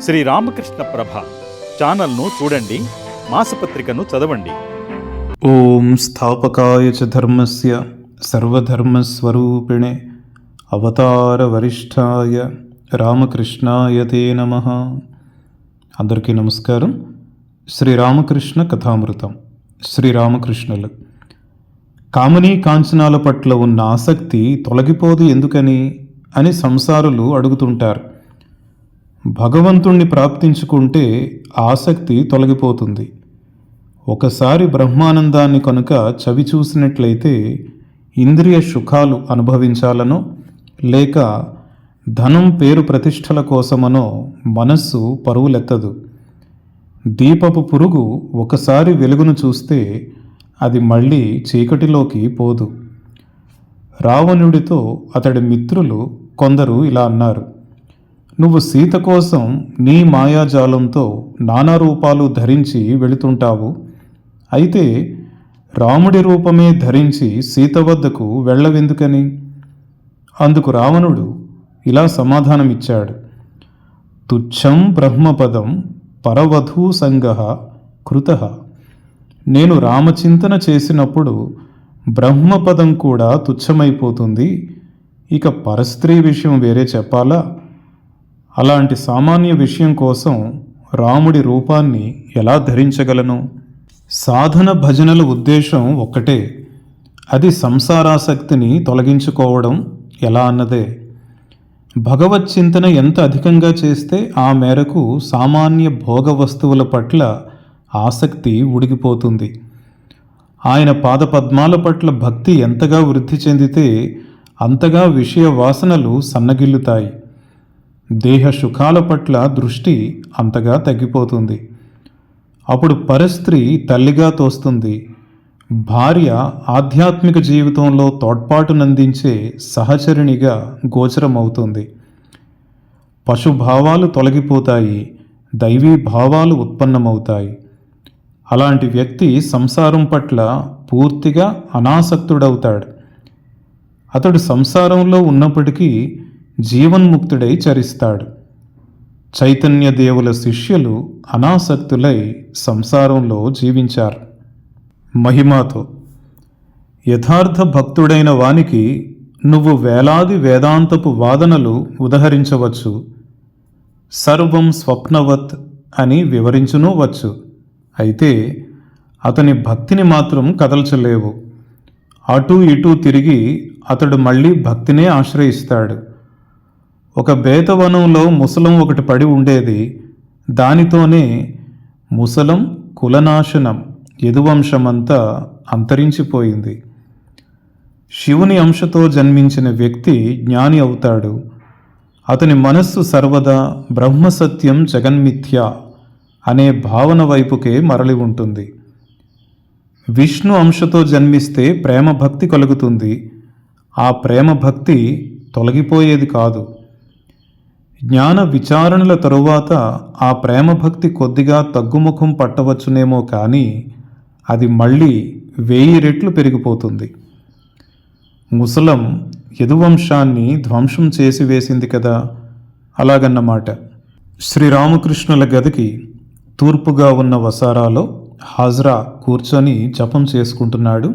శ్రీ రామకృష్ణ ప్రభ ఛానల్ను చూడండి మాసపత్రికను చదవండి. ఓం స్థాపకాయ చ ధర్మస్య సర్వధర్మస్వరూపిణే అవతారవరిష్ఠాయ రామకృష్ణాయ తే నమ. అందరికీ నమస్కారం. శ్రీరామకృష్ణ కథామృతం. శ్రీరామకృష్ణులు కామనీ కాంచనాల పట్ల ఉన్న ఆసక్తి తొలగిపోదు ఎందుకని? అని సంసారులు అడుగుతుంటారు. భగవంతుణ్ణి ప్రాప్తించుకుంటే ఆసక్తి తొలగిపోతుంది. ఒకసారి బ్రహ్మానందాన్ని కనుక చవి చూసినట్లయితే ఇంద్రియ సుఖాలు అనుభవించాలనో లేక ధనం పేరు ప్రతిష్టల కోసమనో మనస్సు పరువులెత్తదు. దీపపు పురుగు ఒకసారి వెలుగును చూస్తే అది మళ్ళీ చీకటిలోకి పోదు. రావణుడితో అతడి మిత్రులు కొందరు ఇలా అన్నారు. నువ్వు సీత కోసం నీ మాయాజాలంతో నానా రూపాలు ధరించి వెళుతుంటావు. అయితే రాముడి రూపమే ధరించి సీత వద్దకు వెళ్ళవెందుకని? అందుకు రావణుడు ఇలా సమాధానమిచ్చాడు. తుచ్చం బ్రహ్మపదం పరవధూ సంగ కృత. నేను రామచింతన చేసినప్పుడు బ్రహ్మపదం కూడా తుచ్చమైపోతుంది. ఇక పరస్త్రీ విషయం వేరే చెప్పాలా? అలాంటి సామాన్య విషయం కోసం రాముడి రూపాన్ని ఎలా ధరించగలను? సాధన భజనల ఉద్దేశం ఒక్కటే. అది సంసారాసక్తిని తొలగించుకోవడం ఎలా అన్నదే. భగవత్ చింతన ఎంత అధికంగా చేస్తే ఆ మేరకు సామాన్య భోగ వస్తువుల పట్ల ఆసక్తి ఉడిగిపోతుంది. ఆయన పాదపద్మాల పట్ల భక్తి ఎంతగా వృద్ధి చెందితే అంతగా విషయ వాసనలు సన్నగిల్లుతాయి. దేహ సుఖాల పట్ల దృష్టి అంతగా తగ్గిపోతుంది. అప్పుడు పరస్త్రీ తల్లిగా తోస్తుంది. భార్య ఆధ్యాత్మిక జీవితంలో తోడ్పాటునందించే సహచరిణిగా గోచరమవుతుంది. పశుభావాలు తొలగిపోతాయి. దైవీ భావాలు ఉత్పన్నమవుతాయి. అలాంటి వ్యక్తి సంసారం పట్ల పూర్తిగా అనాసక్తుడవుతాడు. అతడు సంసారంలో ఉన్నప్పటికీ జీవన్ముక్తుడై చరిస్తాడు. చైతన్య దేవుల శిష్యులు అనాసక్తులై సంసారంలో జీవించారు. మహిమాతో యథార్థ భక్తుడైన వానికి నువ్వు వేలాది వేదాంతపు వాదనలు ఉదహరించవచ్చు. సర్వం స్వప్నవత్ అని వివరించునూ వచ్చు. అయితే అతని భక్తిని మాత్రం కదల్చలేవు. అటూ ఇటూ తిరిగి అతడు మళ్ళీ భక్తినే ఆశ్రయిస్తాడు. ఒక బేతవనంలో ముసలం ఒకటి పడి ఉండేది. దానితోనే ముసలం కులనాశనం యదువంశమంతా అంతరించిపోయింది. శివుని అంశతో జన్మించిన వ్యక్తి జ్ఞాని అవుతాడు. అతని మనస్సు సర్వదా బ్రహ్మసత్యం జగన్మిథ్య అనే భావన వైపుకే మరలి ఉంటుంది. విష్ణు అంశతో జన్మిస్తే ప్రేమ భక్తి కలుగుతుంది. ఆ ప్రేమ భక్తి తొలగిపోయేది కాదు. జ్ఞాన విచారణల తరువాత ఆ ప్రేమ భక్తి కొద్దిగా తగ్గుముఖం పట్టవచ్చునేమో కానీ అది మళ్ళీ వెయ్యి రెట్లు పెరిగిపోతుంది. ముసలం యదువంశాన్ని ధ్వంసం చేసి వేసింది కదా అలాగన్నమాట. శ్రీరామకృష్ణుల గదికి తూర్పుగా ఉన్న వసారాలో హాజ్రా కూర్చొని జపం చేసుకుంటున్నాడు.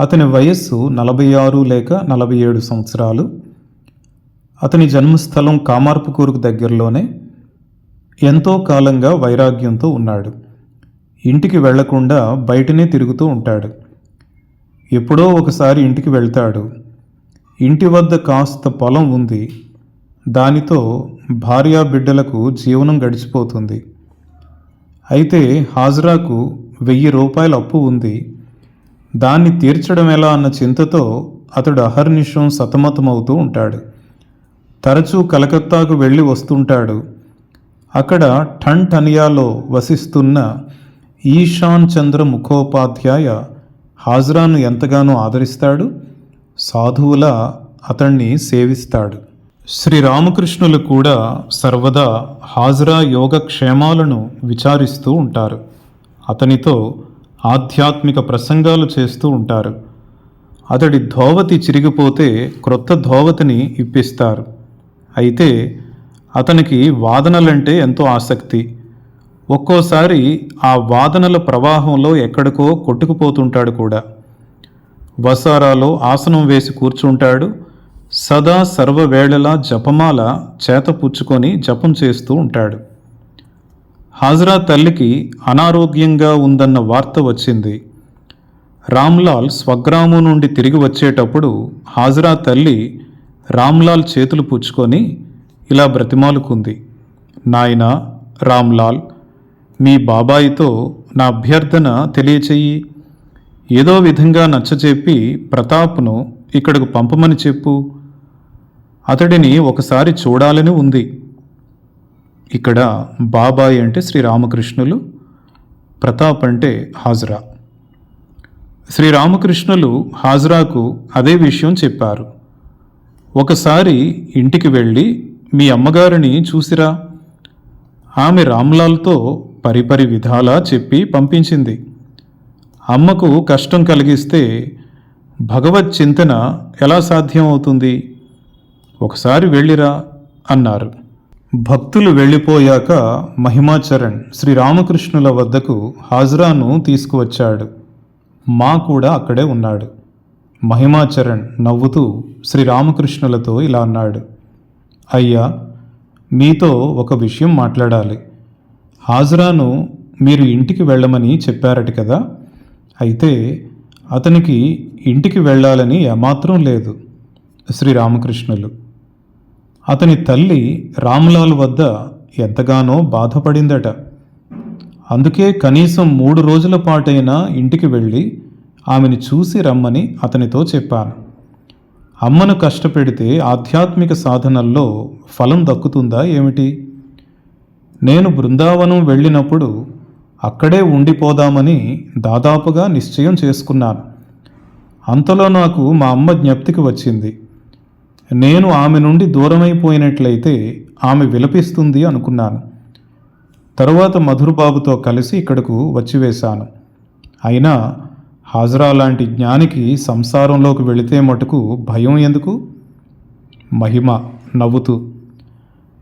అతని వయస్సు నలభై ఆరు లేక నలభై ఏడు సంవత్సరాలు. అతని జన్మస్థలం కామార్పుకూరుకు దగ్గరలోనే ఎంతో కాలంగా వైరాగ్యంతో ఉన్నాడు. ఇంటికి వెళ్ళకుండా బయటనే తిరుగుతూ ఉంటాడు. ఎప్పుడో ఒకసారి ఇంటికి వెళ్తాడు. ఇంటి వద్ద కాస్త పొలం ఉంది. దానితో భార్యా బిడ్డలకు జీవనం గడిచిపోతుంది. అయితే హాజరాకు వెయ్యి రూపాయల అప్పు ఉంది. దాన్ని తీర్చడం ఎలా అన్న చింతతో అతడు అహర్నిశం సతమతమవుతూ ఉంటాడు. తరచూ కలకత్తాకు వెళ్ళి వస్తుంటాడు. అక్కడ టన్ వసిస్తున్న ఈశాన్ చంద్ర ముఖోపాధ్యాయ హాజరాను ఎంతగానో ఆదరిస్తాడు. సాధువుల అతణ్ణి సేవిస్తాడు. శ్రీరామకృష్ణులు కూడా సర్వదా హాజరా యోగక్షేమాలను విచారిస్తూ ఉంటారు. అతనితో ఆధ్యాత్మిక ప్రసంగాలు చేస్తూ ఉంటారు. అతడి ధోవతి చిరిగిపోతే క్రొత్త ధోవతిని ఇప్పిస్తారు. అయితే అతనికి వాదనలంటే ఎంతో ఆసక్తి. ఒక్కోసారి ఆ వాదనల ప్రవాహంలో ఎక్కడికో కొట్టుకుపోతుంటాడు కూడా. వసారాలో ఆసనం వేసి కూర్చుంటాడు. సదా సర్వవేళలా జపమాల చేత పుచ్చుకొని జపం చేస్తూ ఉంటాడు. హాజరా తల్లికి అనారోగ్యంగా ఉందన్న వార్త వచ్చింది. రామ్లాల్ స్వగ్రామం నుండి తిరిగి వచ్చేటప్పుడు హాజరా తల్లి రామ్లాల్ చేతులు పుచ్చుకొని ఇలా బ్రతిమాలుకుంది. నాయనా రామ్లాల్ మీ బాబాయితో నా అభ్యర్థన తెలియచేయి ఏదో విధంగా నచ్చచెప్పి ప్రతాప్ను ఇక్కడకు పంపమని చెప్పు. అతడిని ఒకసారి చూడాలని ఉంది. ఇక్కడ బాబాయ్ అంటే శ్రీరామకృష్ణులు ప్రతాప్ అంటే హాజరా. శ్రీరామకృష్ణులు హాజరాకు అదే విషయం చెప్పారు. ఒకసారి ఇంటికి వెళ్ళి మీ అమ్మగారిని చూసిరా. ఆమె రామ్లాల్తో పరిపరి విధాలా చెప్పి పంపించింది. అమ్మకు కష్టం కలిగిస్తే భగవత్ చింతన ఎలా సాధ్యం అవుతుంది ఒకసారి వెళ్ళిరా అన్నారు. భక్తులు వెళ్ళిపోయాక మహిమాచరణ్ శ్రీరామకృష్ణుల వద్దకు హాజరాను తీసుకువచ్చాడు. మా కూడా అక్కడే ఉన్నాడు. మహిమాచరణ్ నవ్వుతూ శ్రీరామకృష్ణులతో ఇలా అన్నాడు. అయ్యా మీతో ఒక విషయం మాట్లాడాలి. హాజరాను మీరు ఇంటికి వెళ్ళమని చెప్పారట కదా. అయితే అతనికి ఇంటికి వెళ్ళాలని ఏమాత్రం లేదు. శ్రీరామకృష్ణులు. అతని తల్లి రామ్లాల్ వద్ద ఎంతగానో బాధపడిందట. అందుకే కనీసం మూడు రోజుల పాటైనా ఇంటికి వెళ్ళి ఆమెను చూసి రమ్మని అతనితో చెప్పాను. అమ్మను కష్టపెడితే ఆధ్యాత్మిక సాధనల్లో ఫలం దక్కుతుందా ఏమిటి? నేను బృందావనం వెళ్ళినప్పుడు అక్కడే ఉండిపోదామని దాదాపుగా నిశ్చయం చేసుకున్నాను. అంతలో నాకు మా అమ్మ జ్ఞప్తికి వచ్చింది. నేను ఆమె నుండి దూరమైపోయినట్లయితే ఆమె విలపిస్తుంది అనుకున్నాను. తరువాత మధురబాబుతో కలిసి ఇక్కడకు వచ్చివేశాను అయినా హాజరా లాంటి జ్ఞానికి సంసారంలోకి వెళితే మటుకు భయం ఎందుకు? మహిమ నవ్వుతూ.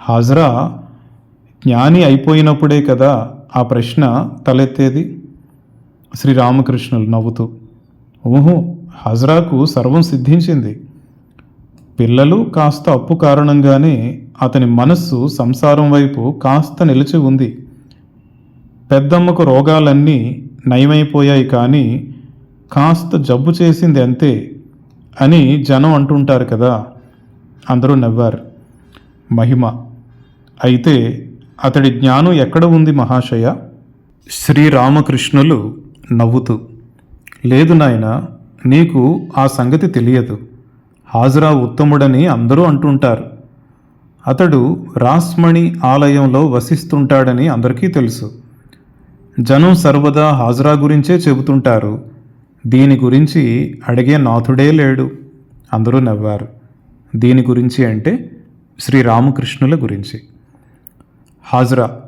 హాజరా జ్ఞాని అయిపోయినప్పుడే కదా ఆ ప్రశ్న తలెత్తేది? శ్రీరామకృష్ణులు నవ్వుతూ. ఊహు హాజరాకు సర్వం సిద్ధించింది. పిల్లలు కాస్త అప్పు కారణంగానే అతని మనస్సు సంసారం వైపు కాస్త నిలిచి ఉంది. పెద్దమ్మకు రోగాలన్నీ నయమైపోయాయి కానీ కాస్త జబ్బు చేసింది అంతే అని జనం అంటుంటారు కదా అందరూ నవ్వారు. మహిమ. అయితే అతడి జ్ఞానం ఎక్కడ ఉంది మహాశయ? శ్రీరామకృష్ణులు నవ్వుతూ లేదు నాయన నీకు ఆ సంగతి తెలియదు. హాజరా ఉత్తముడని అందరూ అంటుంటారు. అతడు రాస్మణి ఆలయంలో వసిస్తుంటాడని అందరికీ తెలుసు. జనం సర్వదా హాజరా గురించే చెబుతుంటారు. దీని గురించి అడిగే నాథుడే లేడు. అందరూ నవ్వారు. దీని గురించి అంటే శ్రీరామకృష్ణుల గురించి. హాజరా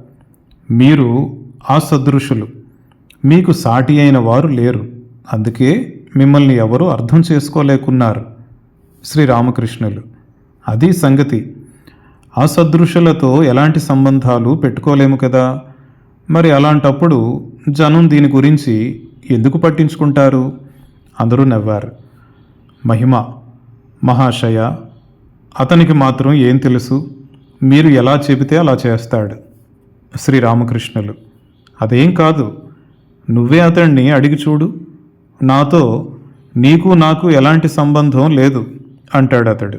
మీరు అసదృశులు మీకు సాటి అయిన వారు లేరు. అందుకే మిమ్మల్ని ఎవరూ అర్థం చేసుకోలేకున్నారు. శ్రీరామకృష్ణులు. అది సంగతి. ఆ ఎలాంటి సంబంధాలు పెట్టుకోలేము కదా. మరి అలాంటప్పుడు జనం దీని గురించి ఎందుకు పట్టించుకుంటారు? అందరూ నవ్వారు. మహిమ మహాశయ అతనికి మాత్రం ఏం తెలుసు? మీరు ఎలా చెబితే అలా చేస్తాడు. శ్రీరామకృష్ణులు అదేం కాదు. నువ్వే అతన్ని అడిగి చూడు. నాతో నీకు నాకు ఎలాంటి సంబంధం లేదు అంటాడు అతడు.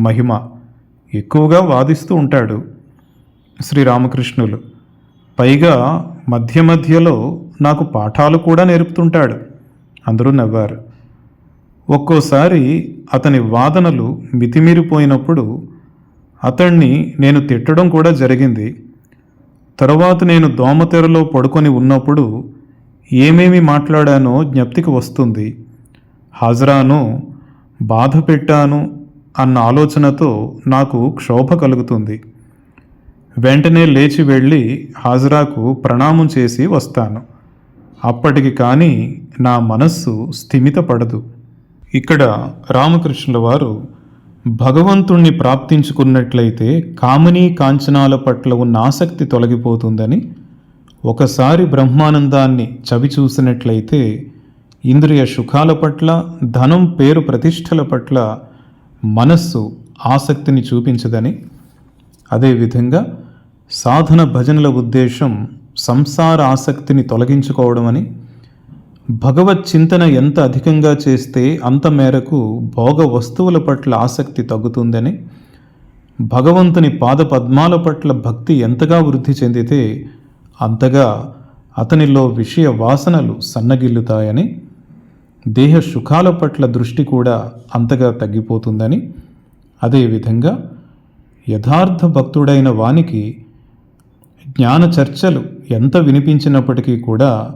మహిమ ఎక్కువగా వాదిస్తూ ఉంటాడు. శ్రీరామకృష్ణులు పైగా మధ్య మధ్యలో నాకు పాఠాలు కూడా నేర్పుతుంటాడు. అందరూ నవ్వారు. ఒక్కోసారి అతని వాదనలు మితిమీరిపోయినప్పుడు అతన్ని నేను తిట్టడం కూడా జరిగింది. తరువాత నేను దోమతెరలో పడుకొని ఉన్నప్పుడు ఏమేమి మాట్లాడానో జ్ఞప్తికి వస్తుంది. హాజరాను బాధ పెట్టాను అన్న ఆలోచనతో నాకు క్షోభ కలుగుతుంది. వెంటనే లేచి వెళ్ళి హాజరాకు ప్రణామం చేసి వస్తాను. అప్పటికి కానీ నా మనస్సు స్థిమితపడదు. ఇక్కడ రామకృష్ణుల వారు భగవంతుణ్ణి ప్రాప్తించుకున్నట్లయితే కామనీ కాంచనాల పట్ల ఉన్న ఆసక్తి తొలగిపోతుందని ఒకసారి బ్రహ్మానందాన్ని చవి చూసినట్లయితే ఇంద్రియ సుఖాల పట్ల ధనం పేరు ప్రతిష్టల పట్ల మనస్సు ఆసక్తిని చూపించదని అదేవిధంగా సాధన భజనల ఉద్దేశం సంసార ఆసక్తిని తొలగించుకోవడం అని భగవత్ చింతన ఎంత అధికంగా చేస్తే అంత మేరకు భోగ వస్తువుల పట్ల ఆసక్తి తగ్గుతుందని భగవంతుని పాద పద్మాల పట్ల భక్తి ఎంతగా వృద్ధి చెందితే అంతగా అతనిలో విషయ వాసనలు సన్నగిల్లుతాయని దేహ సుఖాల పట్ల దృష్టి కూడా అంతగా తగ్గిపోతుందని అదేవిధంగా యథార్థ భక్తుడైన వానికి జ్ఞాన చర్చలు ఎంత వినిపించినప్పటికీ కూడా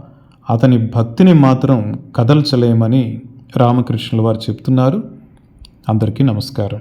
అతని భక్తిని మాత్రం కదల్చలేమని రామకృష్ణుల వారు చెప్తున్నారు. అందరికీ నమస్కారం.